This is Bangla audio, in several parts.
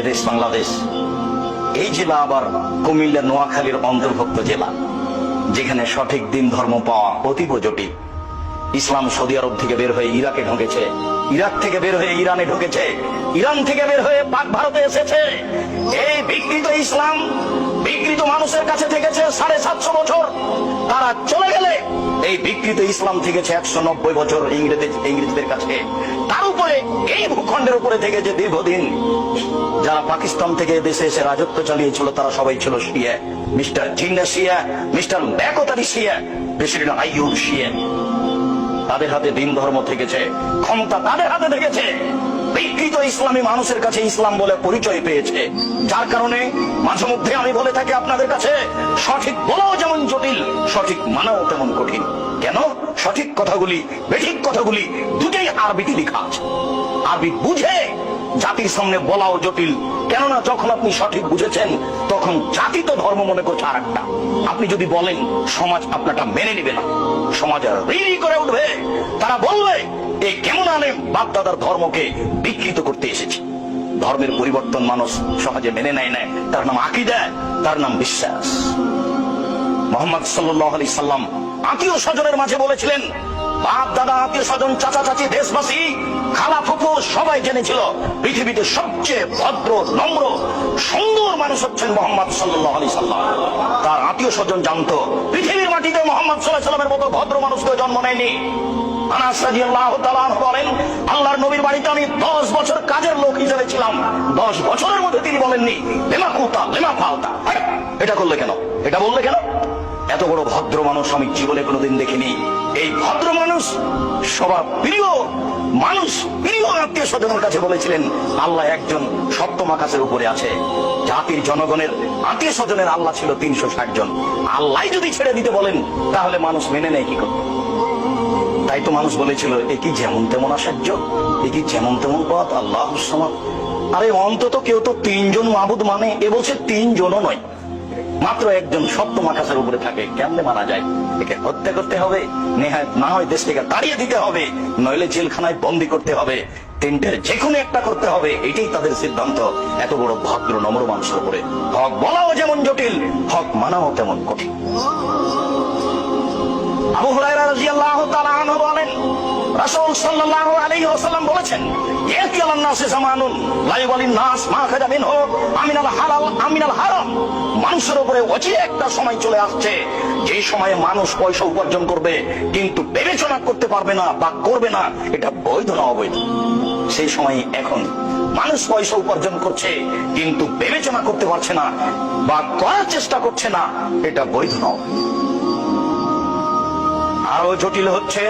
এদেশ বাংলাদেশ। এই জেলা আবার কুমিল্লা, নোয়াখালীর অন্তর্ভুক্ত জেলা, যেখানে সঠিক দিন, ধর্ম পাওয়া অতীব জটিল। ইসলাম সৌদি আরব থেকে বের হয়ে ইরাকে ঢুকেছে, ইরাক থেকে বের হয়ে ইরানে ঢুকেছে, ইরান থেকে বের হয়ে পাক ভারতে এসেছে। এই বিকৃত ইসলাম বিকৃত মানুষের কাছে থেকেছে সাড়ে সাতশো বছর। তারা চলে গেলে এই বিকৃত ইসলাম থেকেছে একশো নব্বই বছর ইংরেজ ইংরেজদের কাছে। তার উপরে, এই ভূখণ্ডের উপরে থেকে যে দীর্ঘদিন। যারা পাকিস্তান থেকে দেশে এসে রাজত্ব চালিয়েছিল, তারা সবাই ছিল শিয়া। মিস্টার জিন্না শিয়া, মিস্টার ব্যাকতারি শিয়া প্রেসিডেন্ট আইয়ুব শিয়া। তাদের হাতে দিন ধর্ম থেকেছে, ক্ষমতা তাদের হাতে থেকেছে। ইসলামী মানুষের কাছে ইসলাম বলে পরিচয় পেয়েছে। যার কারণে মাঝে মধ্যে আমি বলে থাকি আপনাদের কাছে, সঠিক বলাও যেমন জটিল, সঠিক মানাও তেমন কঠিন। কেন? সঠিক কথাগুলি, বেঠিক কথাগুলি দুটোই আরবিতে লেখা আছে। আরবি বুঝে জাতির সামনে বলাও জটিল। কেননা যখন আপনি সঠিক বুঝেছেন, তখন জাতি তো ধর্ম মনে করছে আর একটা আপনি যদি বলেন, সমাজ আপনারটা মেনে নিবে না। সমাজ করে উঠবে। তারা বলবে এই কেমন আনে বাপদাদার ধর্মকে বিকৃত করতে এসেছে? ধর্মের পরিবর্তন মানুষ সহজে মেনে নেয় না। তার নাম আকিদা, তার নাম বিশ্বাস। মোহাম্মদ সাল্লাহ আলি সাল্লাম আত্মীয় স্বজনের মাঝে বলেছিলেন বাপ দাদা আত্মীয় স্বজন, চাচা, চাচি, দেশবাসী, খালা, ফুফু সবাই জেনেছিল পৃথিবীতে সবচেয়ে ভদ্র, নম্র, সুন্দর মানুষ হচ্ছেন মোহাম্মদ সাল্লাহ আলি সাল্লাম। তার আত্মীয় স্বজন জানতো, পৃথিবীর মাটিতে মোহাম্মদ সাল্লাহ সাল্লামের মতো ভদ্র মানুষ কেউ জন্ম নেয়নি। বলেন, আল্লাহর নবীর বাড়িতে আমি 10 বছর কাজের লোক হিসেবে ছিলাম। 10 বছরের মধ্যে তিনি বলেননি এটা করলে কেন? এটা বললে কেন? এত বড় ভদ্র মানুষ আমি জীবনে কোনোদিন দেখিনি। এই ভদ্র মানুষ সবার প্রিয় মানুষ, প্রিয় আত্মীয় স্বজনের কাছে বলেছিলেন, আল্লাহ একজন সপ্তম আকাশের উপরে আছে। জাতির জনগণের আত্মীয় স্বজনের আল্লাহ ছিল তিনশো ষাট জন। আল্লাহ যদি ছেড়ে দিতে বলেন, তাহলে মানুষ মেনে নেয় কি করতে তাই তো মানুষ বলেছিল, এ কি যেমন তেমন আশ্চর্য? এ কি যেমন তেমন পথ আল্লাহ আরে অন্তত কেউ তো তিনজন মাবুদ মানে এ বলছে তিনজনও নয়। মাত্র একজন সপ্তম আকাশের উপরে থাকে। কেমনে মারা যায়? একে হত্যা করতে হবে, নেহায় না হয় দেশ থেকে তাড়িয়ে দিতে হবে, নইলে জেলখানায় বন্দি করতে হবে, তিনটের যে কোনো একটা করতে হবে, এটাই তাদের সিদ্ধান্ত। এত বড় ভদ্র নম্র মানুষের উপরে। হক বলাও যেমন জটিল, হক মানাও তেমন কঠিন। আবু হুরায়রা রাদিয়াল্লাহু তাআলা আনহু বলেন, রাসূল সাল্লাল্লাহু আলাইহি ওয়াসাল্লাম বলেছেন নাসে জামানুন? নাস মা খাজা মিনহু আমিনাল হালাল, আমিনাল হারাম। মানুষের উপরে অচিরে একটা সময় চলে আসছে, যে সময়ে মানুষ পয়সা উপার্জন করবে, কিন্তু বিবেচনা করতে পারবে না বা করবে না, এটা বৈধ না অবৈধ। সেই সময় এখন মানুষ পয়সা উপার্জন করছে, কিন্তু বিবেচনা করতে পারছে না বা করার চেষ্টা করছে না, এটা বৈধ না অবৈধ। আরও জটিল হচ্ছে।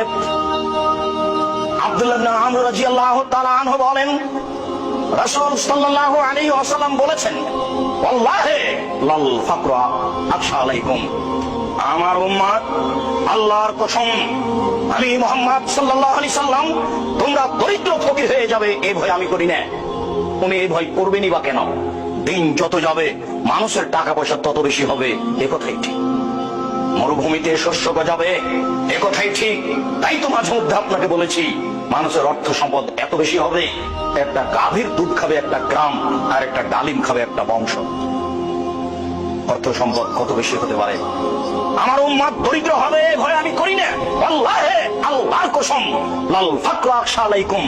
আব্দুল্লাহ আনহু বলেন আমি মোহাম্মদ তোমরা দরিদ্র ফকির হয়ে যাবে এই ভয় আমি করি না। উনি এই ভয় করবেনই বা কেন? দিন যত যাবে, মানুষের টাকা পয়সা তত বেশি হবে, এ কথাই ঠিক। মরুভূমিতে শস্য গজাবে। এ কথাই ঠিক, তাই তো মাঝে মধ্যে আপনাকে বলেছি, মানুষের অর্থ সম্পদ এত বেশি হবে, একটা গাভীর দুধ খাবে একটা গ্রাম, আর একটা ডালিম খাবে একটা বংশ। অর্থ সম্পদ কত বেশি হতে পারে? আমার উম্মাদ দরিদ্র হবে ভয় আমি করি না। আল্লাহে আল্লাহর কসম, লাল ফাকর আকশা আলাইকুম।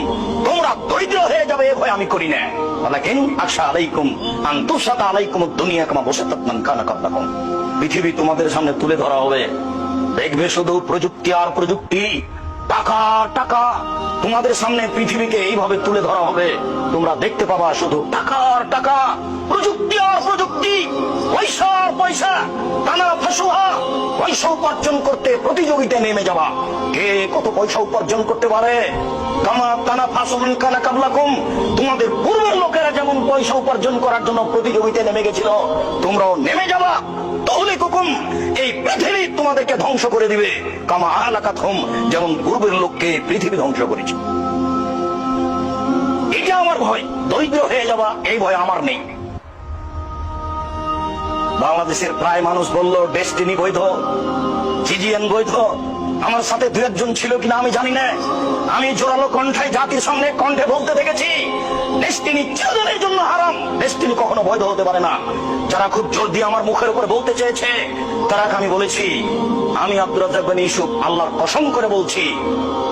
তোমরা দরিদ্র হয়ে যাবে ভয় আমি করি না। ওয়ালাকিন আকশা আলাইকুম আন তুসাতা আলাইকুম দুনিয়া কামা বসাতাত মান কানা কাবলাকুম। পৃথিবী তোমাদের সামনে তুলে ধরা হবে। দেখবে শুধু প্রযুক্তি আর প্রযুক্তি। টাকা টাকা। তোমাদের সামনে পৃথিবীকে এইভাবে তুলে ধরা হবে। তোমরা দেখতে পাবা শুধু টাকা আর টাকা। প্রযুক্তি আর প্রযুক্তি। পয়সা পয়সা। টানা ফাঁসুহা। পয়সা উপার্জন করতে প্রতিযোগিতায় নেমে যাবা। কে কত পয়সা উপার্জন করতে পারে? তোমাদের পূর্বের লোকেরা যেমন পয়সা উপার্জন করার জন্য প্রতিযোগিতায় নেমে গেছিল, তোমরাও নেমে যাবা। তাহলে কুকুম, এই পৃথিবী তোমাদেরকে ধ্বংস করে দিবে। কামা আলাকাত যেমন পূর্বের লোককে পৃথিবী ধ্বংস করেছে। এটা আমার ভয়, দরিদ্র হয়ে যাওয়া, এই ভয় আমার নেই। বাংলাদেশের প্রায় মানুষ বলল ডেস্টিনি বৈধ জিজিএন বৈধ, আমার সাথে দু একজন ছিল কিনা আমি জানি না। আমি জোরালো কণ্ঠায় জাতির সামনে কণ্ঠে বলতে দেখেছি চিরদিনের জন্য হারাম। কখনো বৈধ হতে পারে না। যারা খুব জোর দিয়ে আমার মুখের উপরে বলতে চেয়েছে তারা আমি বলেছি, আমি ইউসুফ, আল্লাহর কসম করে বলছি,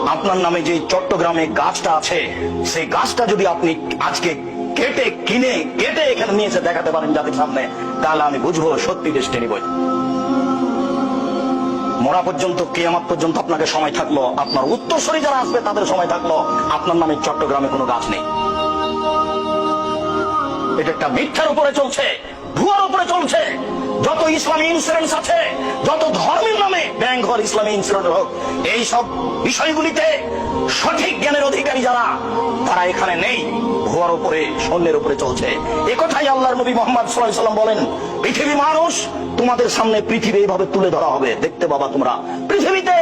আপনার নামে যে চট্টগ্রামে গাছটা আছে, সেই গাছটা যদি আপনি আজকে কেটে কিনে, কেটে এখানে নিয়ে এসে দেখাতে পারেন জাতির সামনে, তাহলে আমি বুঝব সত্যি ডেস্টিনি বই মরা পর্যন্ত, কেয়ামাত পর্যন্ত আপনাকে সময় থাকল। আপনার উত্তরসূরি যারা আসবে, তাদের সময় থাকল। আপনার নামে চট্টগ্রামে কোনো গাছ নেই। এটা একটা মিথ্যার উপরে চলছে, ভুয়ার উপরে চলছে। যত ইসলামী ইন্স্যুরেন্স আছে, যত ধর্মের নামে ব্যাংক হোক ইসলামী ইন্স্যুরেন্স হোক, এই সব বিষয়গুলিতে সঠিক জ্ঞানের অধিকারী যারা, তারা এখানে নেই। ভুয়ার উপরে সৈন্যের উপরে চলছে। এ কথাই আল্লাহর নবী মোহাম্মদ সাল্লাম বলেন পৃথিবী মানুষ তোমাদের সামনে পৃথিবী এইভাবে তুলে ধরা হবে। দেখতে বাবা তোমরা, পৃথিবীতে